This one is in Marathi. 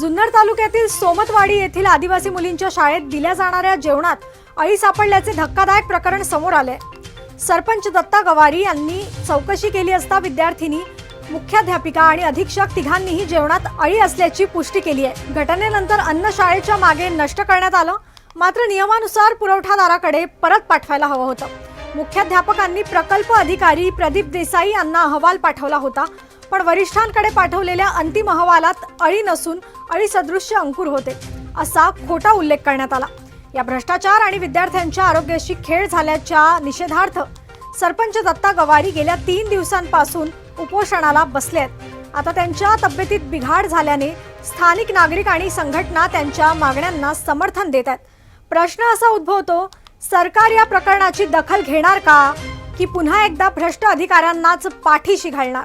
जुन्नर तालुक्यातील सोमतवाडी येथील आदिवासी मुलींच्या शाळेत दिल्या जाणाऱ्या जेवणात अळी सापडल्याचे धक्कादायक प्रकरण समोर आले सरपंच दत्ता गवारी यांनी चौकशी केली असता विद्यार्थिनी मुख्याध्यापिका आणि अधीक्षक तिघांनीही जेवणात अळी असल्याची पुष्टी केली आहे. घटनेनंतर अन्न शाळेच्या मागे नष्ट करण्यात आलं. मात्र नियमानुसार पुरवठादाराकडे परत पाठवायला हवं होतं. मुख्याध्यापकांनी प्रकल्प अधिकारी प्रदीप देसाई यांना अहवाल पाठवला होता. पण वरिष्ठांकडे पाठवलेल्या अंतिम अहवालात अळी नसून अळी सदृश्य अंकुर होते असा खोटा उल्लेख करण्यात आला. या भ्रष्टाचार आणि विद्यार्थ्यांच्या आरोग्याशी खेळ झाल्याच्या निषेधार्थ सरपंच दत्ता गवारी गेल्या तीन दिवसांपासून उपोषणाला बसले आहेत. आता त्यांच्या तब्येतीत बिघाड झाल्याने स्थानिक नागरिक आणि संघटना त्यांच्या मागण्यांना समर्थन देत आहेत. प्रश्न असा उद्भवतो सरकार या प्रकरणाची दखल घेणार का की पुन्हा एकदा भ्रष्ट अधिकाऱ्यांनाच पाठीशी घालणार?